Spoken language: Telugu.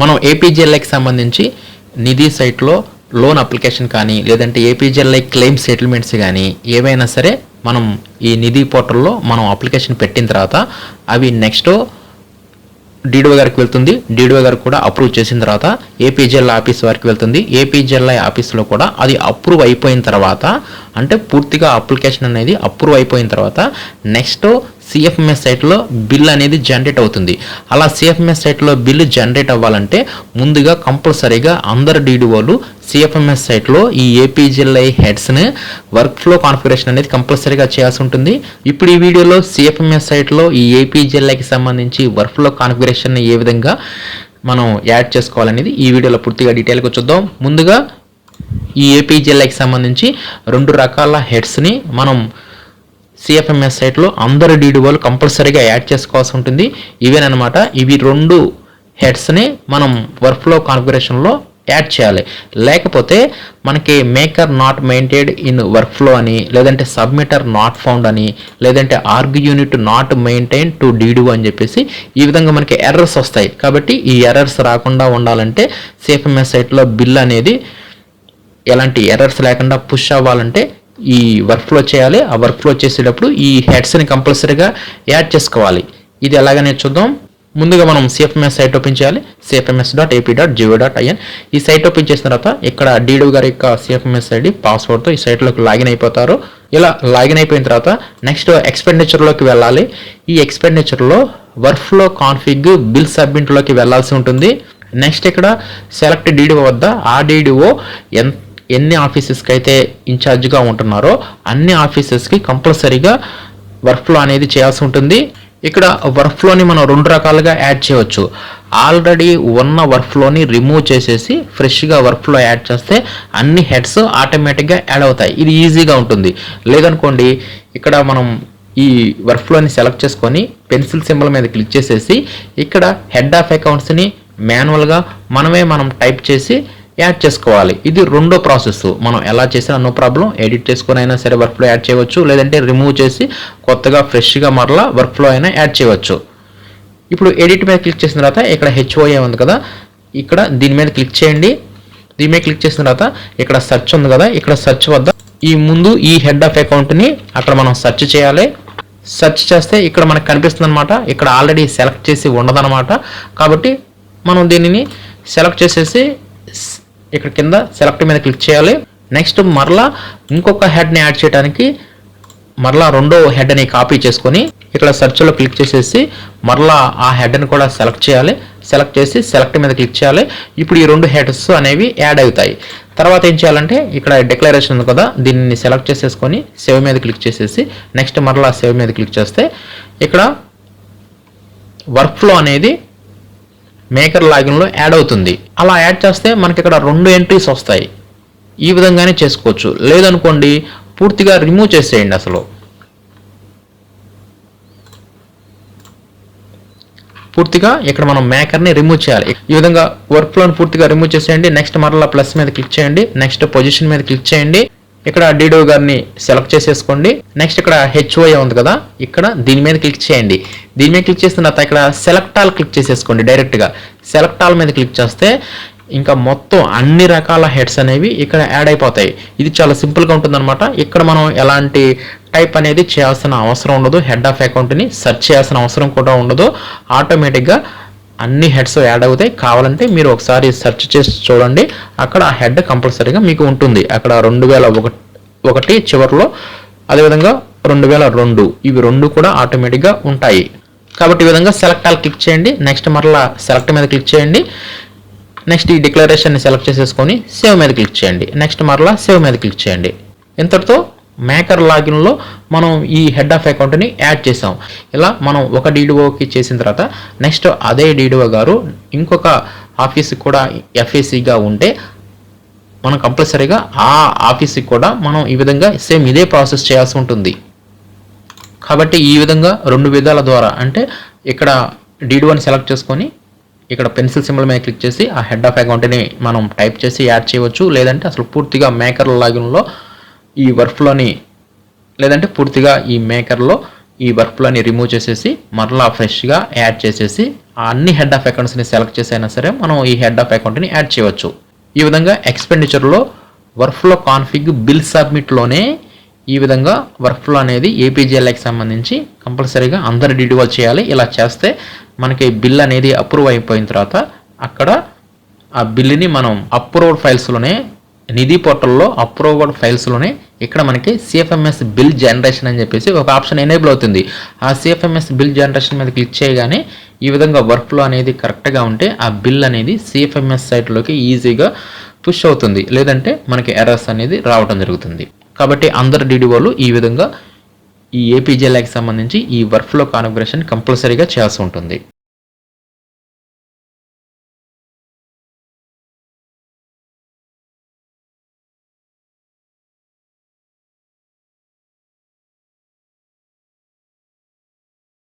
మనం ఏపీజీఎల్ఐకి సంబంధించి నిధి సైట్లో లోన్ అప్లికేషన్ కానీ లేదంటే ఏపీజీఎల్ఐ క్లెయిమ్ సెటిల్మెంట్స్ కానీ ఏవైనా సరే మనం ఈ నిధి పోర్టల్లో మనం అప్లికేషన్ పెట్టిన తర్వాత అవి నెక్స్ట్ డీడీఓ గారికి వెళ్తుంది. డీడీఓ గారు కూడా అప్రూవ్ చేసిన తర్వాత ఏపీజీఎల్ఐ ఆఫీస్ వారికి వెళ్తుంది. ఏపీజీఎల్ఐ ఆఫీస్లో కూడా అది అప్రూవ్ అయిపోయిన తర్వాత అంటే పూర్తిగా అప్లికేషన్ అనేది అప్రూవ్ అయిపోయిన తర్వాత next C F M S సైట్లో బిల్ అనేది జనరేట్ అవుతుంది. అలా సిఎఫ్ఎంఎస్ సైట్లో బిల్లు జనరేట్ అవ్వాలంటే ముందుగా కంపల్సరీగా అందరు డీడీఓలు సిఎఫ్ఎంఎస్ సైట్లో ఈ A P G L I హెడ్స్ని work flow configuration అనేది కంపల్సరీగా చేయాల్సి ఉంటుంది. ఇప్పుడు ఈ వీడియోలో సిఎఫ్ఎంఎస్ సైట్లో ఈ ఏపీజీఎల్ఐకి సంబంధించి వర్క్ ఫ్లో కాన్ఫిగరేషన్ ఏ విధంగా మనం యాడ్ చేసుకోవాలనేది ఈ వీడియోలో పూర్తిగా డీటెయిల్గా చూద్దాం. ముందుగా ఈ ఏపీజీఎల్ఐకి సంబంధించి రెండు రకాల హెడ్స్ని మనం సిఎఫ్ఎంఎస్ సైట్లో అందరు డీడీఓలు కంపల్సరీగా యాడ్ చేసుకోవాల్సి ఉంటుంది. ఇవేనమాట ఇవి రెండు హెడ్స్ని మనం వర్క్ఫ్లో కాన్ఫిగరేషన్లో యాడ్ చేయాలి. లేకపోతే మనకి maker not maintained in workflow అని లేదంటే సబ్మిటర్ నాట్ ఫౌండ్ అని లేదంటే org unit not maintain to deed అని చెప్పేసి ఈ విధంగా మనకి ఎర్రర్స్ వస్తాయి. కాబట్టి ఈ ఎర్రర్స్ రాకుండా ఉండాలంటే సిఎఫ్ఎంఎస్ సైట్లో బిల్ అనేది ఎలాంటి ఎర్రర్స్ లేకుండా పుష్ అవ్వాలంటే ఈ వర్క్ ఫ్లో చేయాలి. ఆ వర్క్ ఫ్లో చేసేటప్పుడు ఈ హెడ్స్ని కంపల్సరీగా యాడ్ చేసుకోవాలి. ఇది ఎలాగనే చూద్దాం. ముందుగా మనం C F M S site open చేయాలి. C F M S dot A P dot gov dot I N ఈ సైట్ ఓపెన్ చేసిన తర్వాత ఇక్కడ డీడీ గారి యొక్క సిఎఫ్ఎంఎస్ ఐడి పాస్వర్డ్తో ఈ సైట్లోకి లాగిన్ అయిపోతారు. ఇలా లాగిన్ అయిపోయిన తర్వాత నెక్స్ట్ ఎక్స్పెండిచర్లోకి వెళ్ళాలి. ఈ ఎక్స్పెండిచర్లో వర్క్ ఫ్లో కాన్ఫిగ్ బిల్ సబ్మిట్లోకి వెళ్ళాల్సి ఉంటుంది. నెక్స్ట్ ఇక్కడ సెలెక్ట్ డీడీఓ వద్ద ఆ డీడీఓ ఎంత ఎన్ని ఆఫీసెస్కి అయితే ఇన్ఛార్జ్గా ఉంటున్నారో అన్ని ఆఫీసెస్కి కంపల్సరీగా వర్క్ ఫ్లో అనేది చేయాల్సి ఉంటుంది. ఇక్కడ వర్క్ ఫ్లోని మనం రెండు రకాలుగా యాడ్ చేయవచ్చు. ఆల్రెడీ ఉన్న వర్క్ ఫ్లోని రిమూవ్ చేసేసి ఫ్రెష్గా వర్క్ ఫ్లో యాడ్ చేస్తే అన్ని హెడ్స్ ఆటోమేటిక్గా యాడ్ అవుతాయి. ఇది ఈజీగా ఉంటుంది. లేదనుకోండి ఇక్కడ మనం ఈ వర్క్ ఫ్లోని సెలెక్ట్ చేసుకొని పెన్సిల్ సింబల్ మీద క్లిక్ చేసేసి ఇక్కడ హెడ్ ఆఫ్ అకౌంట్స్ని మాన్యువల్గా మనమే మనం టైప్ చేసి యాడ్ చేసుకోవాలి. ఇది రెండో ప్రాసెస్. మనం ఎలా చేసినా నో ప్రాబ్లం. ఎడిట్ చేసుకుని అయినా సరే వర్క్ ఫ్లో యాడ్ చేయవచ్చు. లేదంటే రిమూవ్ చేసి కొత్తగా ఫ్రెష్గా మరలా వర్క్ ఫ్లో అయినా యాడ్ చేయవచ్చు. ఇప్పుడు ఎడిట్ మీద క్లిక్ చేసిన తర్వాత ఇక్కడ హెచ్ఓఏ ఉంది కదా. ఇక్కడ దీని మీద క్లిక్ చేయండి. దీని మీద క్లిక్ చేసిన తర్వాత ఇక్కడ సెర్చ్ ఉంది కదా. ఇక్కడ సెర్చ్ వద్ద ఈ ముందు ఈ హెడ్ ఆఫ్ అకౌంట్ని అక్కడ మనం సెర్చ్ చేయాలి. సెర్చ్ చేస్తే ఇక్కడ మనకు కనిపిస్తుంది అనమాట ఇక్కడ ఆల్రెడీ సెలెక్ట్ చేసి ఉండదన్నమాట. కాబట్టి మనం దీనిని సెలెక్ట్ చేసేసి ఇక్కడ కింద సెలెక్ట్ మీద క్లిక్ చేయాలి. నెక్స్ట్ మరలా ఇంకొక హెడ్ని యాడ్ చేయడానికి మరలా రెండో హెడ్ని కాపీ చేసుకొని ఇక్కడ సెర్చ్లో క్లిక్ చేసేసి మరలా ఆ హెడ్ని కూడా సెలెక్ట్ చేయాలి. సెలెక్ట్ చేసి సెలెక్ట్ మీద క్లిక్ చేయాలి. ఇప్పుడు ఈ రెండు హెడ్స్ అనేవి యాడ్ అవుతాయి. తర్వాత ఏం చేయాలంటే ఇక్కడ డిక్లరేషన్ ఉంది కదా దీన్ని సెలెక్ట్ చేసేసుకొని సేవ్ మీద క్లిక్ చేసేసి నెక్స్ట్ మరలా సేవ్ మీద క్లిక్ చేస్తే ఇక్కడ వర్క్ ఫ్లో అనేది మేకర్ లాగిన్లో యాడ్ అవుతుంది. అలా యాడ్ చేస్తే మనకి ఇక్కడ రెండు ఎంట్రీస్ వస్తాయి. ఈ విధంగానే చేసుకోవచ్చు. లేదనుకోండి పూర్తిగా రిమూవ్ చేసేయండి అసలు. పూర్తిగా ఇక్కడ మనం మేకర్ని రిమూవ్ చేయాలి. ఈ విధంగా వర్క్ ఫ్లోని పూర్తిగా రిమూవ్ చేసేయండి. నెక్స్ట్ మరలా ప్లస్ మీద క్లిక్ చేయండి. నెక్స్ట్ పొజిషన్ మీద క్లిక్ చేయండి. ఇక్కడ డీడో గారిని సెలెక్ట్ చేసేసుకోండి. నెక్స్ట్ ఇక్కడ హెచ్ఓఏ ఉంది కదా ఇక్కడ దీని మీద క్లిక్ చేయండి. దీని మీద క్లిక్ చేసిన తర్వాత ఇక్కడ సెలెక్ట్ ఆల్ క్లిక్ చేసేసుకోండి డైరెక్ట్గా సెలెక్ట్ ఆల్ మీద క్లిక్ చేస్తే ఇంకా మొత్తం అన్ని రకాల హెడ్స్ అనేవి ఇక్కడ యాడ్ అయిపోతాయి. ఇది చాలా సింపుల్గా ఉంటుందన్నమాట. ఇక్కడ మనం ఎలాంటి టైప్ అనేది చేయాల్సిన అవసరం ఉండదు. హెడ్ ఆఫ్ అకౌంట్ని సెర్చ్ చేయాల్సిన అవసరం కూడా ఉండదు. ఆటోమేటిక్గా అన్ని హెడ్స్ యాడ్ అవుతాయి. కావాలంటే మీరు ఒకసారి సెర్చ్ చేసి చూడండి. అక్కడ ఆ హెడ్ కంపల్సరీగా మీకు ఉంటుంది. అక్కడ రెండు వేల ఒకటి ఒకటి చివరిలో అదేవిధంగా రెండు వేల రెండు. ఇవి రెండు కూడా ఆటోమేటిక్గా ఉంటాయి. కాబట్టి ఈ విధంగా సెలెక్ట్ ఆల్ క్లిక్ చేయండి. నెక్స్ట్ మరలా సెలెక్ట్ మీద క్లిక్ చేయండి. నెక్స్ట్ ఈ డిక్లరేషన్ని సెలెక్ట్ చేసేసుకొని సేవ్ మీద క్లిక్ చేయండి. నెక్స్ట్ మరలా సేవ్ మీద క్లిక్ చేయండి. ఇంతటితో మేకర్ లాగిన్లో మనం ఈ హెడ్ ఆఫ్ అకౌంట్ని యాడ్ చేసాం ఇలా మనం ఒక డీడీఓకి చేసిన తర్వాత నెక్స్ట్ అదే డీడీఓ గారు ఇంకొక ఆఫీస్కి కూడా ఎఫ్ఏసీగా ఉంటే మనం కంపల్సరీగా ఆ ఆఫీస్కి కూడా మనం ఈ విధంగా సేమ్ ఇదే ప్రాసెస్ చేయాల్సి ఉంటుంది. కాబట్టి ఈ విధంగా రెండు విధాల ద్వారా అంటే ఇక్కడ డీడీఓని సెలెక్ట్ చేసుకొని ఇక్కడ పెన్సిల్ సింబల్ మీద క్లిక్ చేసి ఆ హెడ్ ఆఫ్ అకౌంట్ని మనం టైప్ చేసి యాడ్ చేయవచ్చు. లేదంటే అసలు పూర్తిగా మేకర్ లాగిన్లో ఈ వర్క్ఫ్లోని లేదంటే పూర్తిగా ఈ మేకర్లో ఈ వర్క్ఫ్లోని రిమూవ్ చేసేసి మరలా ఫ్రెష్గా యాడ్ చేసేసి ఆ అన్ని హెడ్ ఆఫ్ అకౌంట్స్ని సెలెక్ట్ చేసైనా సరే మనం ఈ హెడ్ ఆఫ్ అకౌంట్ని యాడ్ చేయవచ్చు. ఈ విధంగా ఎక్స్పెండిచర్లో వర్క్ఫ్లో కాన్ఫిగ్ బిల్ సబ్మిట్లోనే ఈ విధంగా వర్క్ఫ్లో అనేది ఏపీజీఎల్ఐకి సంబంధించి కంపల్సరీగా అందరు డిడివల్ చేయాలి. ఇలా చేస్తే మనకి బిల్ అనేది అప్రూవ్ అయిపోయిన తర్వాత అక్కడ ఆ బిల్లుని మనం అప్రూవ్డ్ ఫైల్స్లోనే నిధి పోర్టల్లో అప్రూవ్డ్ ఫైల్స్లోనే ఇక్కడ మనకి సిఎఫ్ఎంఎస్ బిల్ జనరేషన్ అని చెప్పేసి ఒక ఆప్షన్ ఎనేబుల్ అవుతుంది. ఆ C F M S bill generation మీద క్లిక్ చేయగానే ఈ విధంగా వర్క్ ఫ్లో అనేది కరెక్ట్గా ఉంటే ఆ బిల్ అనేది సిఎఫ్ఎంఎస్ సైట్లోకి ఈజీగా పుష్ అవుతుంది. లేదంటే మనకి ఎర్రస్ అనేది రావడం జరుగుతుంది. కాబట్టి అందరు డీడీఓలు ఈ విధంగా ఈ ఏపీజేఎల్ఐకి సంబంధించి ఈ వర్క్ ఫ్లో కాన్ఫిగరేషన్ కంపల్సరీగా చేయాల్సి ఉంటుంది.